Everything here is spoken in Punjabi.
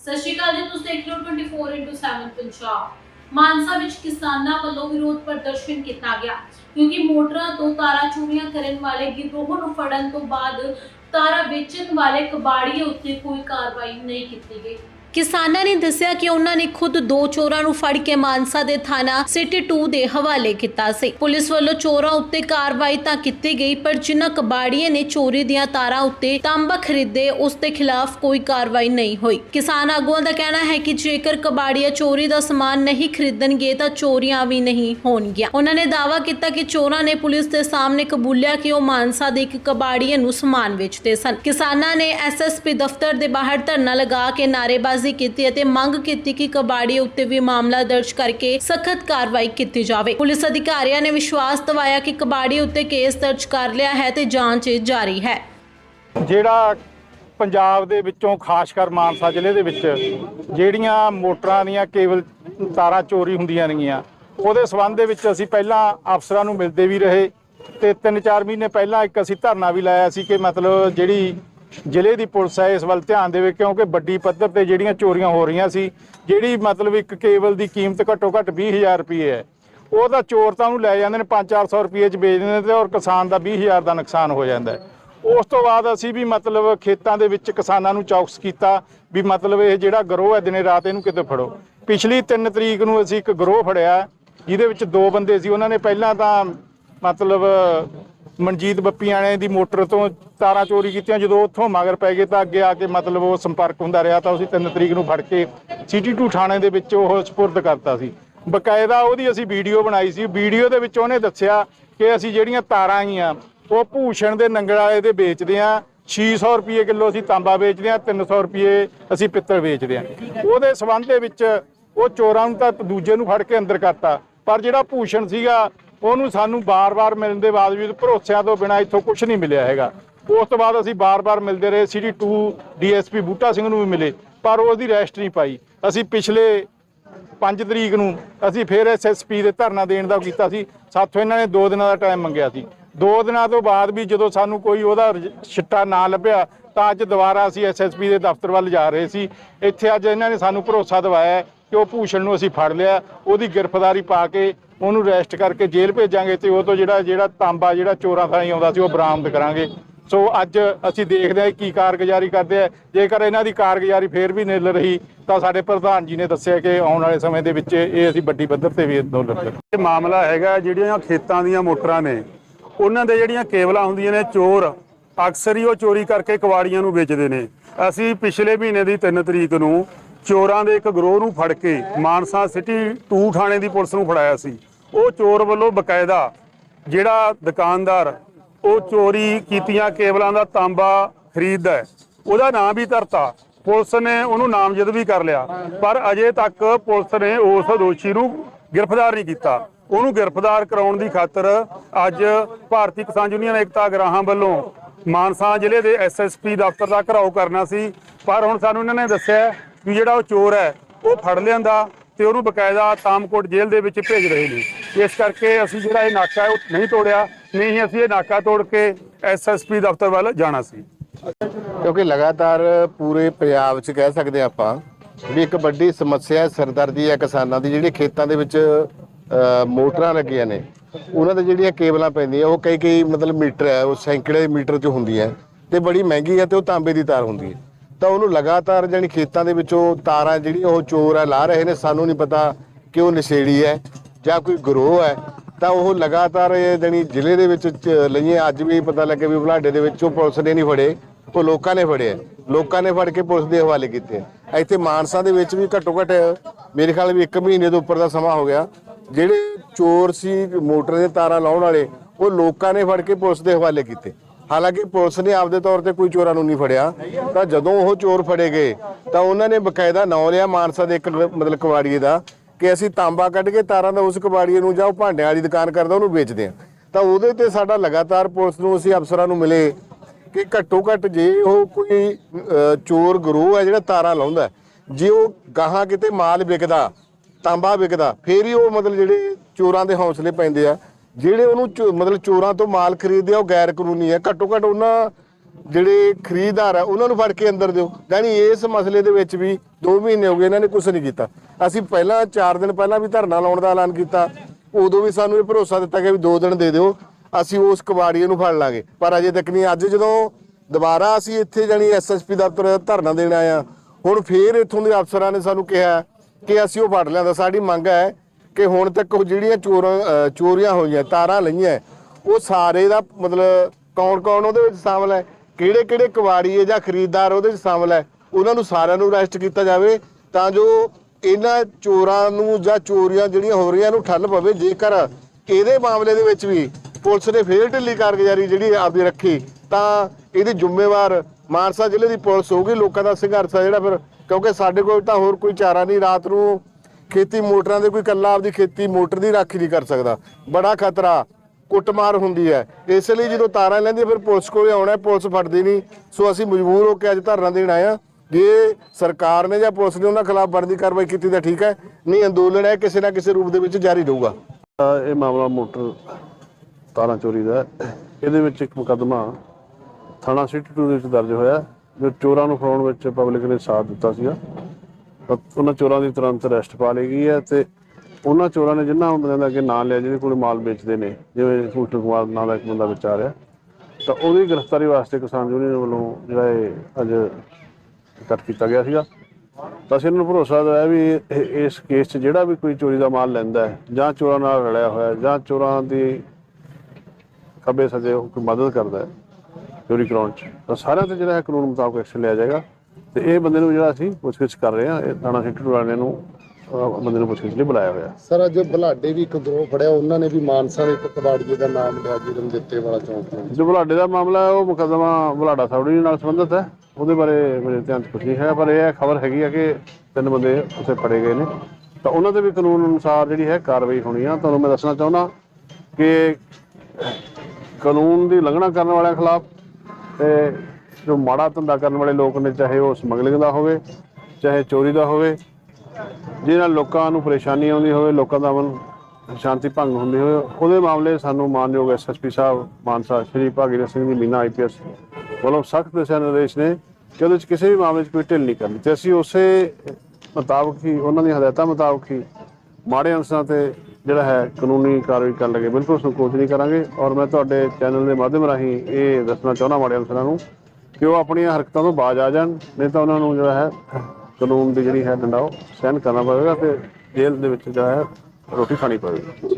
ਸਤਿ ਸ਼੍ਰੀ ਅਕਾਲ ਜੀ, ਤੁਸੀਂ ਦੇਖ ਰਹੇ ਹੋ 24/7 ਪੰਜਾਬ। ਮਾਨਸਾ ਵਿੱਚ ਕਿਸਾਨਾਂ ਵੱਲੋਂ ਵਿਰੋਧ ਪ੍ਰਦਰਸ਼ਨ ਕੀਤਾ ਗਿਆ, ਕਿਉਂਕਿ ਮੋਟਰਾਂ ਤੋਂ ਤਾਰਾਂ ਚੋਰੀਆਂ ਕਰਨ ਵਾਲੇ ਗਿਰੋਹ ਨੂੰ ਫੜਨ ਤੋਂ ਬਾਅਦ ਤਾਰਾਂ ਵੇਚਣ ਵਾਲੇ ਕਬਾੜੀਏ ਉੱਤੇ ਕੋਈ ਕਾਰਵਾਈ ਨਹੀਂ ਕੀਤੀ ਗਈ। ਕਿਸਾਨਾਂ ਨੇ ਦੱਸਿਆ ਕਿ ਉਹਨਾਂ ਨੇ ਖੁਦ ਦੋ ਚੋਰਾਂ ਨੂੰ ਫੜ ਕੇ ਮਾਨਸਾ ਦੇ ਥਾਣਾ ਸਿਟੀ 2 ਦੇ ਹਵਾਲੇ ਕੀਤਾ ਸੀ। ਪੁਲਿਸ ਵੱਲੋਂ ਚੋਰਾਂ ਉੱਤੇ ਕਾਰਵਾਈ ਤਾਂ ਕੀਤੀ ਗਈ, ਪਰ ਜਿਨ੍ਹਾਂ ਕਬਾੜੀਏ ਨੇ ਚੋਰੀ ਦੀਆਂ ਤਾਰਾਂ ਉੱਤੇ ਤਾਂਬਾ ਖਰੀਦੇ, ਉਸ ਦੇ ਖਿਲਾਫ ਕੋਈ ਕਾਰਵਾਈ ਨਹੀਂ ਹੋਈ। ਕਿਸਾਨ ਆਗੂਆਂ ਦਾ ਕਹਿਣਾ ਹੈ ਕਿ ਜੇਕਰ ਕਬਾੜੀਆ ਚੋਰੀ ਦਾ ਸਮਾਨ ਨਹੀਂ ਖਰੀਦਣਗੇ, ਤਾਂ ਚੋਰੀਆਂ ਵੀ ਨਹੀਂ ਹੋਣਗੀਆਂ। ਉਹਨਾਂ ਨੇ ਦਾਅਵਾ ਕੀਤਾ ਕਿ ਚੋਰਾਂ ਨੇ ਪੁਲਿਸ ਦੇ ਸਾਹਮਣੇ ਕਬੂਲਿਆ ਕਿ ਉਹ ਮਾਨਸਾ ਦੇ ਇੱਕ ਕਬਾੜੀਏ ਨੂੰ ਸਮਾਨ ਵੇਚਦੇ ਸਨ। ਕਿਸਾਨਾਂ ਨੇ ਐਸਐਸਪੀ ਦਫ਼ਤਰ ਦੇ ਬਾਹਰ ਧਰਨਾ ਲਗਾ ਕੇ ਨਾਅਰੇਬਾਜ਼ੀ ਕੀਤੀ ਅਤੇ ਮੰਗ ਕੀਤੀ ਕਿ ਕਬਾੜੀ ਉੱਤੇ ਵੀ ਮਾਮਲਾ ਦਰਜ ਕਰਕੇ ਸਖਤ ਕਾਰਵਾਈ ਕੀਤੀ ਜਾਵੇ। ਪੁਲਿਸ ਅਧਿਕਾਰੀਆਂ ਨੇ ਵਿਸ਼ਵਾਸ ਦਿਵਾਇਆ ਕਿ ਕਬਾੜੀ ਉੱਤੇ ਕੇਸ ਦਰਜ ਕਰ ਲਿਆ ਹੈ ਤੇ ਜਾਂਚ ਜਾਰੀ ਹੈ। ਜਿਹੜਾ ਪੰਜਾਬ ਦੇ ਵਿੱਚੋਂ ਖਾਸ ਕਰ ਮਾਨਸਾ ਜ਼ਿਲ੍ਹੇ ਦੇ ਵਿੱਚ ਜਿਹੜੀਆਂ ਮੋਟਰਾਂ ਦੀਆਂ ਕੇਬਲ ਤਾਰਾਂ ਚੋਰੀ ਹੁੰਦੀਆਂ ਨੇਗੀਆਂ, ਉਹਦੇ ਸਬੰਧ ਦੇ ਵਿੱਚ ਅਸੀਂ ਪਹਿਲਾਂ ਅਫਸਰਾਂ ਨੂੰ ਮਿਲਦੇ ਵੀ ਰਹੇ ਤੇ 3-4 ਮਹੀਨੇ ਪਹਿਲਾਂ ਇੱਕ ਅਸੀਂ ਧਰਨਾ ਵੀ ਲਾਇਆ ਸੀ ਕਿ ਮਤਲਬ ਜਿਹੜੀ ਜ਼ਿਲ੍ਹੇ ਦੀ ਪੁਲਿਸ ਹੈ, ਇਸ ਵੱਲ ਧਿਆਨ ਦੇਵੇ ਕਿਉਂਕਿ ਵੱਡੀ ਪੱਧਰ ਤੇ ਜਿਹੜੀਆਂ ਚੋਰੀਆਂ ਹੋ ਰਹੀਆਂ ਸੀ, ਜਿਹੜੀ ਮਤਲਬ ਇੱਕ ਕੇਬਲ ਦੀ ਕੀਮਤ ਘੱਟੋ ਘੱਟ 20000 ਰੁਪਏ ਹੈ। ਉਹ ਤਾਂ ਚੋਰ ਤਾਂ ਉਹਨੂੰ ਲੈ ਜਾਂਦੇ ਨੇ 5-400 ਰੁਪਏ ਚ ਵੇਚ ਦਿੰਦੇ ਨੇ ਤੇ ਔਰ ਕਿਸਾਨ ਦਾ 20000 ਦਾ ਨੁਕਸਾਨ ਹੋ ਜਾਂਦਾ ਉਸ ਤੋਂ ਬਾਅਦ ਅਸੀਂ ਵੀ ਮਤਲਬ ਖੇਤਾਂ ਦੇ ਵਿੱਚ ਕਿਸਾਨਾਂ ਨੂੰ ਚੌਕਸ ਕੀਤਾ ਵੀ ਮਤਲਬ ਇਹ ਜਿਹੜਾ ਗਰੋਹ ਹੈ, ਦਿਨੇ ਰਾਤ ਇਹਨੂੰ ਕਿਤੇ ਫੜੋ। ਪਿਛਲੀ 3 ਤਰੀਕ ਨੂੰ ਅਸੀਂ ਇੱਕ ਗਰੋਹ ਫੜਿਆ, ਜਿਹਦੇ ਵਿੱਚ ਦੋ ਬੰਦੇ ਸੀ, ਉਹਨਾਂ ਨੇ ਪਹਿਲਾਂ ਤਾਂ ਮਤਲਬ ਮਨਜੀਤ ਬੱਪੀਆਣੇ ਦੀ ਮੋਟਰ ਤੋਂ ਤਾਰਾਂ ਚੋਰੀ ਕੀਤੀਆਂ, ਜਦੋਂ ਉੱਥੋਂ ਮਗਰ ਪੈ ਗਏ ਤਾਂ ਅੱਗੇ ਆ ਕੇ ਮਤਲਬ ਉਹ ਸੰਪਰਕ ਹੁੰਦਾ ਰਿਹਾ, ਤਾਂ ਅਸੀਂ 3 ਤਰੀਕ ਨੂੰ ਫੜ ਕੇ ਸਿਟੀ 2 ਥਾਣੇ ਦੇ ਵਿੱਚ ਉਹ ਸਪੁਰਦ ਕਰਤਾ ਸੀ। ਬਕਾਇਦਾ ਉਹਦੀ ਅਸੀਂ ਵੀਡੀਓ ਬਣਾਈ ਸੀ। ਵੀਡੀਓ ਦੇ ਵਿੱਚ ਉਹਨੇ ਦੱਸਿਆ ਕਿ ਅਸੀਂ ਜਿਹੜੀਆਂ ਤਾਰਾਂ ਆਈਆਂ, ਉਹ ਭੂਸ਼ਣ ਦੇ ਨੰਗਲ ਵਾਲੇ ਦੇ ਵੇਚਦੇ ਆ 600 ਰੁਪਏ ਕਿਲੋ ਅਸੀਂ ਤਾਂਬਾ ਵੇਚਦੇ ਆ 300 ਰੁਪਏ ਅਸੀਂ ਪਿੱਤਲ ਵੇਚਦੇ ਆ ਉਹਦੇ ਸਬੰਧ ਦੇ ਵਿੱਚ ਉਹ ਚੋਰਾਂ ਨੂੰ ਤਾਂ ਦੂਜੇ ਨੂੰ ਫੜ ਕੇ ਅੰਦਰ ਕਰਤਾ। ਪਰ ਜਿਹੜਾ ਭੂਸ਼ਣ ਸੀਗਾ ਉਹਨੂੰ ਸਾਨੂੰ ਬਾਰ-ਬਾਰ ਮਿਲਣ ਦੇ ਬਾਵਜੂਦ ਭਰੋਸਿਆਂ ਤੋਂ ਬਿਨਾਂ ਇੱਥੋਂ ਕੁਝ ਨਹੀਂ ਮਿਲਿਆ ਹੈਗਾ। ਉਸ ਤੋਂ ਬਾਅਦ ਅਸੀਂ ਬਾਰ-ਬਾਰ ਮਿਲਦੇ ਰਹੇ ਸਿਟੀ 2 ਡੀਐਸਪੀ ਬੂਟਾ ਸਿੰਘ ਨੂੰ ਵੀ ਮਿਲੇ, ਪਰ ਉਹਦੀ ਰੈਸਟ ਨਹੀਂ ਪਾਈ। ਅਸੀਂ ਪਿਛਲੇ 5 ਤਰੀਕ ਨੂੰ ਅਸੀਂ ਫਿਰ ਐਸਐਸਪੀ ਦੇ ਧਰਨਾ ਦੇਣ ਦਾ ਕੀਤਾ ਸੀ। ਸਾਥੋਂ ਇਹਨਾਂ ਨੇ 2 ਦਿਨਾਂ ਦਾ ਟਾਈਮ ਮੰਗਿਆ ਸੀ। 2 ਦਿਨਾਂ ਤੋਂ ਬਾਅਦ ਵੀ ਜਦੋਂ ਸਾਨੂੰ ਕੋਈ ਉਹਦਾ ਛਿੱਟਾ ਨਾ ਲੱਭਿਆ, ਤਾਂ ਅੱਜ ਦੁਬਾਰਾ ਅਸੀਂ ਐਸਐਸਪੀ ਦੇ ਦਫ਼ਤਰ ਵੱਲ ਜਾ ਰਹੇ ਸੀ। ਇੱਥੇ ਅੱਜ ਇਹਨਾਂ ਨੇ ਸਾਨੂੰ ਭਰੋਸਾ ਦਿਵਾਇਆ ਕਿ ਉਹ ਭੂਸ਼ਣ ਨੂੰ ਅਸੀਂ ਫੜ ਲਿਆ, ਉਹਦੀ ਗ੍ਰਿਫਤਾਰੀ ਪਾ ਕੇ ਉਹਨੂੰ ਅਰੈਸਟ ਕਰਕੇ ਜੇਲ੍ਹ ਭੇਜਾਂਗੇ ਤੇ ਉਹ ਤੋਂ ਜਿਹੜਾ ਜਿਹੜਾ ਤਾਂਬਾ, ਜਿਹੜਾ ਚੋਰਾਂ ਥਾਈ ਆਉਂਦਾ ਸੀ, ਉਹ ਬਰਾਮਦ ਕਰਾਂਗੇ। ਸੋ ਅੱਜ ਅਸੀਂ ਦੇਖਦੇ ਹਾਂ ਕੀ ਕਾਰਗੁਜ਼ਾਰੀ ਕਰਦੇ ਆ। ਜੇਕਰ ਇਹਨਾਂ ਦੀ ਕਾਰਗੁਜ਼ਾਰੀ ਫੇਰ ਵੀ ਨਿਲ ਰਹੀ, ਤਾਂ ਸਾਡੇ ਪ੍ਰਧਾਨ ਜੀ ਨੇ ਦੱਸਿਆ ਕਿ ਆਉਣ ਵਾਲੇ ਸਮੇਂ ਦੇ ਵਿੱਚ ਇਹ ਅਸੀਂ ਵੱਡੀ ਪੱਧਰ ਤੇ ਵੀ ਅੰਦੋਲਨ ਕਰਾਂਗੇ। ਇਹ ਮਾਮਲਾ ਹੈਗਾ, ਜਿਹੜੀਆਂ ਖੇਤਾਂ ਦੀਆਂ ਮੋਟਰਾਂ ਨੇ, ਉਹਨਾਂ ਦੇ ਜਿਹੜੀਆਂ ਕੇਬਲਾਂ ਹੁੰਦੀਆਂ ਨੇ, ਚੋਰ, ਅਕਸਰ ਹੀ ਉਹ ਚੋਰੀ ਕਰਕੇ ਕਵਾੜੀਆਂ ਨੂੰ ਵੇਚਦੇ ਨੇ। ਅਸੀਂ ਪਿਛਲੇ ਮਹੀਨੇ ਦੀ 3 ਤਰੀਕ ਨੂੰ ਚੋਰਾਂ ਦੇ ਇੱਕ ਗਰੋਹ ਨੂੰ ਫੜ ਕੇ ਮਾਨਸਾ ਸਿਟੀ 2 ਥਾਣੇ ਦੀ ਪੁਲਿਸ ਨੂੰ ਫੜਾਇਆ ਸੀ। ਉਹ ਚੋਰ ਵੱਲੋਂ ਬਕਾਇਦਾ ਜਿਹੜਾ ਦੁਕਾਨਦਾਰ ਉਹ ਚੋਰੀ ਕੀਤੀਆਂ ਕੇਬਲਾਂ ਦਾ ਤਾਂਬਾ ਖਰੀਦਦਾ ਹੈ, ਉਹਦਾ ਨਾਮ ਵੀ ਧਰਤਾ। ਪੁਲਿਸ ਨੇ ਉਹਨੂੰ ਨਾਮਜ਼ਦ ਵੀ ਕਰ ਲਿਆ। ਪਰ ਅਜੇ ਤੱਕ ਪੁਲਿਸ ਨੇ ਉਸ ਦੋਸ਼ੀ ਨੂੰ ਗ੍ਰਿਫਤਾਰ ਨਹੀਂ ਕੀਤਾ। ਉਹਨੂੰ ਗ੍ਰਿਫਤਾਰ ਕਰਾਉਣ ਦੀ ਖਾਤਰ ਅੱਜ ਭਾਰਤੀ ਕਿਸਾਨ ਯੂਨੀਅਨ ਏਕਤਾ ਗਰਾਹਾਂ ਵੱਲੋਂ ਮਾਨਸਾ ਜ਼ਿਲ੍ਹੇ ਦੇ ਐਸਐਸਪੀ ਦਫ਼ਤਰ ਦਾ ਘਰਾਓ ਕਰਨਾ ਸੀ। ਪਰ ਹੁਣ ਸਾਨੂੰ ਇਹਨਾਂ ਨੇ ਦੱਸਿਆ ਵੀ ਜਿਹੜਾ ਉਹ ਚੋਰ ਹੈ, ਉਹ ਫੜ ਲਿਆਂਦਾ ਤੇ ਉਹਨੂੰ ਬਕਾਇਦਾ ਤਾਮਕੋਟ ਜੇਲ੍ਹ ਦੇ ਵਿੱਚ ਭੇਜ ਰਹੇ ਨੇ। ਇਸ ਕਰਕੇ ਅਸੀਂ ਜਿਹੜਾ ਇਹ ਨਾਕਾ ਹੈ ਉਹ ਨਹੀਂ ਤੋੜਿਆ, ਨਹੀਂ ਅਸੀਂ ਇਹ ਨਾਕਾ ਤੋੜ ਕੇ ਐਸਐਸਪੀ ਦਫ਼ਤਰ ਵੱਲ ਜਾਣਾ ਸੀ। ਕਿਉਂਕਿ ਲਗਾਤਾਰ ਪੂਰੇ ਪੰਜਾਬ 'ਚ ਕਹਿ ਸਕਦੇ ਆਪਾਂ ਵੀ ਇੱਕ ਵੱਡੀ ਸਮੱਸਿਆ ਹੈ, ਸਰਦਰਦੀ ਹੈ ਕਿਸਾਨਾਂ ਦੀ ਜਿਹੜੀ ਖੇਤਾਂ ਦੇ ਵਿੱਚ ਮੋਟਰਾਂ ਲੱਗੀਆਂ ਨੇ। ਉਹਨਾਂ ਤੇ ਜਿਹੜੀਆਂ ਕੇਬਲਾਂ ਪੈਂਦੀਆਂ, ਉਹ ਕਈ ਕਈ ਮਤਲਬ ਮੀਟਰ ਹੈ, ਉਹ ਸੈਂਕੜੇ ਮੀਟਰ 'ਚ ਹੁੰਦੀਆਂ ਤੇ ਬੜੀ ਮਹਿੰਗੀ ਹੈ ਤੇ ਉਹ ਤਾਂਬੇ ਦੀ ਤਾਰ ਹੁੰਦੀ ਹੈ। ਤਾਂ ਉਹਨੂੰ ਲਗਾਤਾਰ ਜਾਨੀ ਖੇਤਾਂ ਦੇ ਵਿੱਚੋਂ ਤਾਰਾਂ ਜਿਹੜੀਆਂ ਉਹ ਚੋਰ ਹੈ, ਲਾ ਰਹੇ ਨੇ, ਸਾਨੂੰ ਨਹੀਂ ਪਤਾ ਕਿ ਉਹ ਨਸ਼ੇੜੀ ਹੈ ਜਾਂ ਕੋਈ ਗਰੋਹ ਹੈ, ਤਾਂ ਉਹ ਲਗਾਤਾਰ ਇਹ ਜਾਨੀ ਜ਼ਿਲ੍ਹੇ ਦੇ ਵਿੱਚ ਚ- ਲਈਏ। ਅੱਜ ਵੀ ਪਤਾ ਲੱਗਿਆ ਵੀ ਬੁਲਾਡੇ ਦੇ ਵਿੱਚ ਉਹ ਪੁਲਿਸ ਨੇ ਨਹੀਂ ਫੜੇ, ਉਹ ਲੋਕਾਂ ਨੇ ਫੜੇ। ਲੋਕਾਂ ਨੇ ਫੜ ਕੇ ਪੁਲਿਸ ਦੇ ਹਵਾਲੇ ਕੀਤੇ। ਇੱਥੇ ਮਾਨਸਾ ਦੇ ਵਿੱਚ ਵੀ ਘੱਟੋ ਘੱਟ ਮੇਰੇ ਖਿਆਲ ਵੀ 1 ਮਹੀਨੇ ਤੋਂ ਉੱਪਰ ਦਾ ਸਮਾਂ ਹੋ ਗਿਆ। ਜਿਹੜੇ ਚੋਰ ਸੀ, ਮੋਟਰ ਦੇ ਤਾਰਾਂ ਲਾਉਣ ਵਾਲੇ, ਉਹ ਲੋਕਾਂ ਨੇ ਫੜ ਕੇ ਪੁਲਿਸ ਦੇ ਹਵਾਲੇ ਕੀਤੇ। ਹਾਲਾਂਕਿ ਪੁਲਿਸ ਨੇ ਆਪਦੇ ਤੌਰ ਤੇ ਕੋਈ ਚੋਰਾਂ ਨੂੰ ਨਹੀਂ ਫੜਿਆ। ਤਾਂ ਜਦੋਂ ਉਹ ਚੋਰ ਫੜੇ ਗਏ, ਤਾਂ ਉਹਨਾਂ ਨੇ ਬਕਾਇਦਾ ਨਾਂ ਲਿਆ ਮਾਨਸਾ ਦੇ ਇੱਕ ਮਤਲਬ ਕਵਾੜੀਏ ਦਾ। ਕਿ ਅਸੀਂ ਤਾਂਬਾ ਕੱਢ ਕੇ ਤਾਰਾਂ ਦਾ ਉਸ ਕਬਾੜੀਏ ਨੂੰ ਜਾਂ ਉਹ ਭਾਂਡਿਆਂ ਵਾਲੀ ਦੁਕਾਨ ਕਰਦਾ ਉਹਨੂੰ ਵੇਚਦੇ ਆ ਤਾਂ ਉਹਦੇ ਤੇ ਸਾਡਾ ਲਗਾਤਾਰ ਪੁਲਿਸ ਨੂੰ, ਅਸੀਂ ਅਫਸਰਾਂ ਨੂੰ ਮਿਲੇ ਕਿ ਘੱਟੋ ਘੱਟ ਜੇ ਉਹ ਕੋਈ ਚੋਰ ਗਰੋਹ ਹੈ ਜਿਹੜਾ ਤਾਰਾਂ ਲਾਉਂਦਾ ਜੇ ਉਹ ਗਾਹਾਂ ਕਿਤੇ ਮਾਲ ਵਿਕਦਾ, ਤਾਂਬਾ ਵਿਕਦਾ, ਫੇਰ ਹੀ ਉਹ ਮਤਲਬ ਜਿਹੜੇ ਚੋਰਾਂ ਦੇ ਹੌਸਲੇ ਪੈਂਦੇ ਆ। ਜਿਹੜੇ ਉਹਨੂੰ ਚੋ- ਮਤਲਬ ਚੋਰਾਂ ਤੋਂ ਮਾਲ ਖਰੀਦਦੇ ਆ, ਉਹ ਗੈਰ ਕਾਨੂੰਨੀ ਹੈ ਘੱਟੋ ਘੱਟ ਉਹਨਾਂ ਜਿਹੜੇ ਖਰੀਦਦਾਰ ਆ, ਉਹਨਾਂ ਨੂੰ ਫੜ ਕੇ ਅੰਦਰ ਦਿਓ। ਯਾਨੀ ਇਸ ਮਸਲੇ ਦੇ ਵਿੱਚ ਵੀ 2 ਮਹੀਨੇ ਹੋ ਗਏ, ਇਹਨਾਂ ਨੇ ਕੁਝ ਨਹੀਂ ਕੀਤਾ। ਅਸੀਂ ਪਹਿਲਾਂ 4 ਦਿਨ ਪਹਿਲਾਂ ਵੀ ਧਰਨਾ ਲਾਉਣ ਦਾ ਐਲਾਨ ਕੀਤਾ। ਉਦੋਂ ਵੀ ਸਾਨੂੰ ਇਹ ਭਰੋਸਾ ਦਿੱਤਾ ਗਿਆ ਵੀ 2 ਦਿਨ ਦੇ ਦਿਓ, ਅਸੀਂ ਉਸ ਕਬਾੜੀਏ ਨੂੰ ਫੜ ਲਾਂਗੇ। ਪਰ ਅਜੇ ਤੱਕ ਨਹੀਂ, ਅੱਜ ਜਦੋਂ ਦੁਬਾਰਾ ਅਸੀਂ ਇੱਥੇ ਜਾਨੀ ਐਸਐਸਪੀ ਦਫ਼ਤਰ ਧਰਨਾ ਦੇਣ ਆਏ ਆ ਹੁਣ ਫੇਰ ਇੱਥੋਂ ਦੇ ਅਫਸਰਾਂ ਨੇ ਸਾਨੂੰ ਕਿਹਾ ਕਿ ਅਸੀਂ ਉਹ ਫੜ ਲਿਆਂਦਾ। ਸਾਡੀ ਮੰਗ ਹੈ ਕਿ ਹੁਣ ਤੱਕ ਉਹ ਜਿਹੜੀਆਂ ਚੋਰਾਂ ਚੋਰੀਆਂ ਹੋਈਆਂ, ਤਾਰਾਂ ਲਈਆਂ, ਉਹ ਸਾਰੇ ਦਾ ਮਤਲਬ ਕੌਣ ਕੌਣ ਉਹਦੇ ਵਿੱਚ ਸ਼ਾਮਲ ਹੈ? ਕਿਹੜੇ ਕਿਹੜੇ ਕਵਾੜੀਏ ਜਾਂ ਖਰੀਦਦਾਰ ਉਹਦੇ 'ਚ ਸ਼ਾਮਲ ਹੈ, ਉਹਨਾਂ ਨੂੰ ਸਾਰਿਆਂ ਨੂੰ ਅਰੈਸਟ ਕੀਤਾ ਜਾਵੇ, ਤਾਂ ਜੋ ਇਹਨਾਂ ਚੋਰਾਂ ਨੂੰ ਜਾਂ ਚੋਰੀਆਂ ਜਿਹੜੀਆਂ ਹੋ ਰਹੀਆਂ ਨੂੰ ਠੱਲ ਪਵੇ, ਜੇਕਰ ਇਹਦੇ ਮਾਮਲੇ ਦੇ ਵਿੱਚ ਵੀ ਪੁਲਿਸ ਨੇ ਫੇਰ ਢਿੱਲੀ ਕਾਰਗੁਜ਼ਾਰੀ ਜਿਹੜੀ ਆਪਦੀ ਰੱਖੀ, ਤਾਂ ਇਹਦੀ ਜ਼ਿੰਮੇਵਾਰ ਮਾਨਸਾ ਜ਼ਿਲ੍ਹੇ ਦੀ ਪੁਲਿਸ ਹੋਊਗੀ, ਲੋਕਾਂ ਦਾ ਸੰਘਰਸ਼ ਆ ਜਿਹੜਾ ਫਿਰ, ਕਿਉਂਕਿ ਸਾਡੇ ਕੋਲ ਤਾਂ ਹੋਰ ਕੋਈ ਚਾਰਾ ਨਹੀਂ, ਰਾਤ ਨੂੰ ਖੇਤੀ ਮੋਟਰਾਂ ਦੇ ਕੋਈ ਕੱਲਾ ਆਪਦੀ ਖੇਤੀ ਮੋਟਰ ਦੀ ਰਾਖੀ ਨਹੀਂ ਕਰ ਸਕਦਾ। ਬੜਾ ਖਤਰਾ ਕੁੱਟਮਾਰ ਹੁੰਦੀ ਹੈ। ਇਸ ਲਈ ਜਦੋਂ ਤਾਰਾਂ ਲੈਂਦੀ ਫਿਰ ਪੁਲਿਸ ਕੋਲੇ ਆਉਣਾ ਪੁਲਿਸ ਫੜਦੀ ਨਹੀਂ। ਸੋ ਅਸੀਂ ਮਜਬੂਰ ਹੋ ਕੇ ਅੱਜ ਧਰਨਾ ਦੇਣ ਆਏ ਜੇ ਸਰਕਾਰ ਨੇ ਜਾਂ ਪੁਲਿਸ ਨੇ ਉਹਨਾਂ ਖਿਲਾਫ ਬਣਦੀ ਕਾਰਵਾਈ ਕੀਤੀ ਤਾਂ ਠੀਕ ਹੈ। ਨਹੀਂ, ਅੰਦੋਲਨ ਹੈ, ਕਿਸੇ ਨਾ ਕਿਸੇ ਰੂਪ ਦੇ ਵਿੱਚ ਜਾਰੀ ਰਹੂਗਾ। ਇਹ ਮਾਮਲਾ ਮੋਟਰ ਤਾਰਾਂ ਚੋਰੀ ਦਾ ਇਹਦੇ ਵਿੱਚ ਇੱਕ ਮੁਕੱਦਮਾ ਥਾਣਾ ਸਿਟੀ 2 ਦੇ ਵਿੱਚ ਦਰਜ ਹੋਇਆ ਜੋ ਚੋਰਾਂ ਨੂੰ ਫੜਾਉਣ ਵਿੱਚ ਪਬਲਿਕ ਨੇ ਸਾਥ ਦਿੱਤਾ ਸੀਗਾ। ਉਹਨਾਂ ਚੋਰਾਂ ਦੀ ਤੁਰੰਤ ਅਰੈਸਟ ਪਾ ਲਈ ਗਈ ਹੈ ਤੇ ਉਹਨਾਂ ਚੋਰਾਂ ਨੇ ਜਿਨ੍ਹਾਂ ਬੰਦਿਆਂ ਦਾ ਅੱਗੇ ਨਾਂ ਲਿਆ, ਜਿਹਦੇ ਕੋਲ ਮਾਲ ਵੇਚਦੇ ਨੇ, ਜਿਵੇਂ ਭੂਸ਼ਣ ਕੁਮਾਰ ਨਾਂ ਦਾ ਇੱਕ ਬੰਦਾ ਵਿੱਚ ਤਾਂ ਉਹਦੀ ਗ੍ਰਿਫਤਾਰੀ ਵਾਸਤੇ ਕਿਸਾਨ ਯੂਨੀਅਨ ਵੱਲੋਂ ਜਿਹੜਾ ਇਹ ਅੱਜ ਇਕੱਠ ਕੀਤਾ ਗਿਆ ਸੀਗਾ। ਤਾਂ ਅਸੀਂ ਨੂੰ ਭਰੋਸਾ ਦਿਵਾਇਆ ਵੀ ਇਸ ਕੇਸ 'ਚ ਜਿਹੜਾ ਵੀ ਕੋਈ ਚੋਰੀ ਦਾ ਮਾਲ ਲੈਂਦਾ ਹੈ, ਜਾਂ ਚੋਰਾਂ ਨਾਲ ਰਲਿਆ ਹੋਇਆ ਜਾਂ ਚੋਰਾਂ ਦੀ ਖੱਬੇ ਸੱਜੇ ਕੋਈ ਮਦਦ ਕਰਦਾ ਹੈ ਚੋਰੀ ਕਰਾਉਣ 'ਚ। ਤਾਂ ਸਾਰਿਆਂ ਤੇ ਜਿਹੜਾ ਹੈ ਕਾਨੂੰਨ ਮੁਤਾਬਕ ਐਕਸ਼ਨ ਲਿਆ ਜਾਏਗਾ। ਤੇ ਇਹ ਬੰਦੇ ਨੂੰ ਜਿਹੜਾ ਅਸੀਂ ਪੁੱਛਗਿੱਛ ਕਰ ਰਹੇ ਹਾਂ, ਇਹ ਥਾਣਾ ਸਿੱਟੂ ਵਾਲਿਆਂ ਨੂੰ ਅਹ, ਬੰਦੇ ਨੂੰ ਪੁੱਛਗਿੱਛ ਲਈ ਬੁਲਾਇਆ ਹੋਇਆ। ਸਰ ਅੱਜ ਬਲਾਡੇ ਵੀ ਇੱਕ ਗਰੋਹ ਫੜਿਆ ਉਹਨਾਂ ਨੇ ਵੀ ਮਾਨਸਾ ਦੇ ਇੱਕ ਕਬਾੜੀਏ ਦਾ ਨਾਮ ਲਿਆ ਜੀ ਰਮਦਿੱਤੇ ਵਾਲਾ ਚੌਂਕ ਤੋਂ। ਜੋ ਬੁਲਾਡੇ ਦਾ ਮਾਮਲਾ ਹੈ ਉਹ ਮੁਕੱਦਮਾ ਬੁਲਾਡਾ ਸੌੜੀ ਨਾਲ ਸੰਬੰਧਿਤ ਹੈ। ਉਹਦੇ ਬਾਰੇ ਮੇਰੇ ਧਿਆਨ 'ਚ ਕੁਝ ਨਹੀਂ ਹੈ ਪਰ ਇਹ ਖਬਰ ਹੈਗੀ ਹੈ ਕਿ ਤਿੰਨ ਬੰਦੇ ਉੱਥੇ ਫੜੇ ਗਏ ਨੇ। ਤਾਂ ਉਹਨਾਂ ਤੇ ਵੀ ਕਾਨੂੰਨ ਅਨੁਸਾਰ ਜਿਹੜੀ ਹੈ ਕਾਰਵਾਈ ਹੋਣੀ ਆ। ਤੁਹਾਨੂੰ ਮੈਂ ਦੱਸਣਾ ਚਾਹੁੰਦਾ ਕਿ ਕਾਨੂੰਨ ਦੀ ਉਲੰਘਣਾ ਕਰਨ ਵਾਲਿਆਂ ਖਿਲਾਫ ਤੇ ਜੋ ਮਾੜਾ ਧੰਦਾ ਕਰਨ ਵਾਲੇ ਲੋਕ ਨੇ ਚਾਹੇ ਉਹ ਸਮਗਲਿੰਗ ਦਾ ਹੋਵੇ ਚਾਹੇ ਚੋਰੀ ਦਾ ਹੋਵੇ ਜਿਹਦੇ ਨਾਲ ਲੋਕਾਂ ਨੂੰ ਪਰੇਸ਼ਾਨੀ ਆਉਂਦੀ ਹੋਵੇ, ਲੋਕਾਂ ਦਾ ਅਮਨ ਸ਼ਾਂਤੀ ਭੰਗ ਹੁੰਦੀ ਹੋਵੇ, ਉਹਦੇ ਮਾਮਲੇ ਸਾਨੂੰ ਮਾਨਯੋਗ ਐਸਐਸਪੀ ਸਾਹਿਬ ਮਾਨਸਾ ਸ਼੍ਰੀ ਭਾਗੀਰਥ ਸਿੰਘ ਜੀ, ਮੀਨਾ ਆਈਪੀਐਸ ਵੱਲੋਂ ਸਖਤ ਦਿਸ਼ਾ ਨਿਰਦੇਸ਼ ਨੇ ਕਿ ਉਹਦੇ ਵਿੱਚ ਕਿਸੇ ਵੀ ਮਾਮਲੇ 'ਚ ਕੋਈ ਢਿੱਲ ਨਹੀਂ ਕਰਨੀ। ਤੇ ਅਸੀਂ ਉਸੇ ਮੁਤਾਬਕ ਹੀ, ਉਹਨਾਂ ਦੀਆਂ ਹਦਾਇਤਾਂ ਮੁਤਾਬਕ ਹੀ ਮਾੜੇ ਅਨਸਰਾਂ ਤੇ ਜਿਹੜਾ ਹੈ ਕਾਨੂੰਨੀ ਕਾਰਵਾਈ ਕਰਨ ਲੱਗੇ। ਬਿਲਕੁਲ ਸੰਕੋਚ ਨਹੀਂ ਕਰਾਂਗੇ। ਔਰ ਮੈਂ ਤੁਹਾਡੇ ਚੈਨਲ ਦੇ ਮਾਧਿਅਮ ਰਾਹੀਂ ਇਹ ਦੱਸਣਾ ਚਾਹੁੰਦਾ ਮਾੜੇ ਅਨਸਰਾਂ ਨੂੰ ਕਿ ਉਹ ਆਪਣੀਆਂ ਹਰਕਤਾਂ ਤੋਂ ਬਾਜ਼ ਆ ਜਾਣ, ਨਹੀਂ ਤਾਂ ਉਹਨਾਂ ਨੂੰ ਜਿਹੜਾ ਹੈ ਕਾਨੂੰਨ ਦੀ ਜਿਹੜੀ ਹੈ ਡੰਡਾ ਉਹ ਸਹਿਨ ਕਰਨਾ ਪਵੇਗਾ ਤੇ ਜੇਲ੍ਹ ਦੇ ਵਿੱਚ ਜਿਹੜਾ ਹੈ ਰੋਟੀ ਖਾਣੀ ਪਵੇਗੀ।